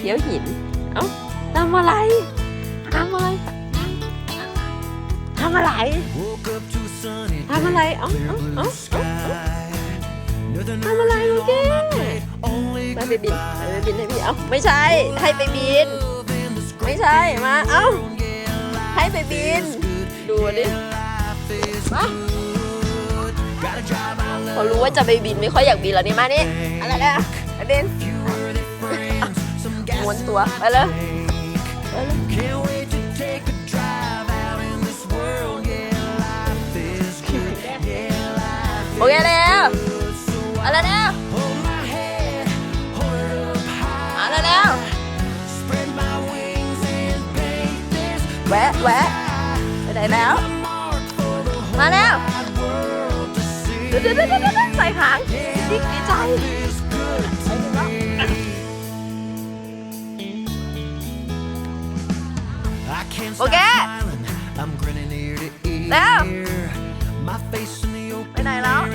เดี๋ยวหิน เอ้าทำอะไรทำอะไรทำอะไรทำอะไรเอ้าเอ้าเอ้าเอ้าเอาทำอะไรโอเคไปไปบินไปไปบินให้พี่เอ้าไม่ใช่ ให้ไปบิน ไม่ใช่ มาเอ้าให้ไปบิน ดูดิมาพอรู้ว่าจะไปบินไม่ค่อยอยากบินแล้วนี่มานี่อะไรนะไปบิน วนตัวไปเลยไโอเคแล้วอะไรแล้วอะไรแล้วแวะแวะไปไหนแล้ว มาแล้วเดี๋ยวเดี๋ยวเดี๋ยวใส่หางดีใจ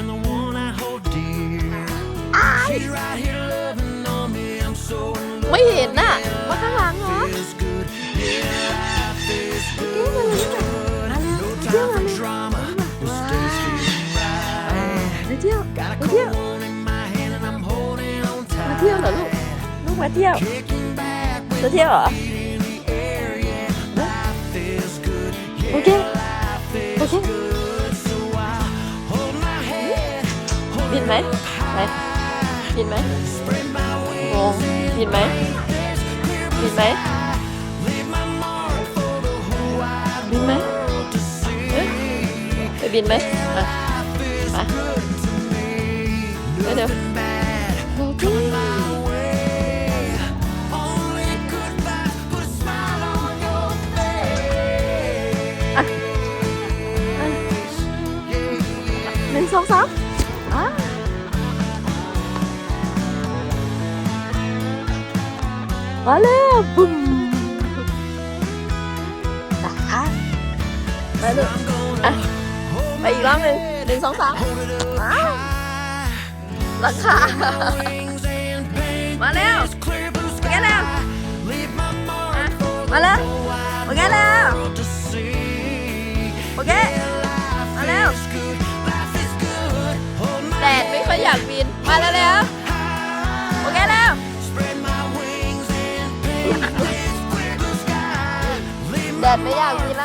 the one I hold dear. She's right here loving on me. I'm so in love. ไม่เห็นน่ะว่าข้างหลังเหรอ Feels good. Yeah, life is เอ๊ะมาเลยมาเลย no เที่ยว time มา for เลย drama. This day's feeling right. ไปเที่ยว Got a ไปเที่ยว cold one in my hand and I'm holding on มา tight. เที่ยวเหรอลูกลูกมาเที่ยว Kicking back จะเที่ยวเหรอ good. โอเค Yeah, life โอ is เค good. So I hold my head, hold บิน it ไหนึ่งสองสามอ่ามาแล้วบุ้มอะไปลูก I'm ดดไม่ค่อยอยากบิน มาแล้วแล้ว high. โอเคแล้ว Spread my wings and paint this clear blue sky. Leave แด my ดไม่อยากบินแล้ว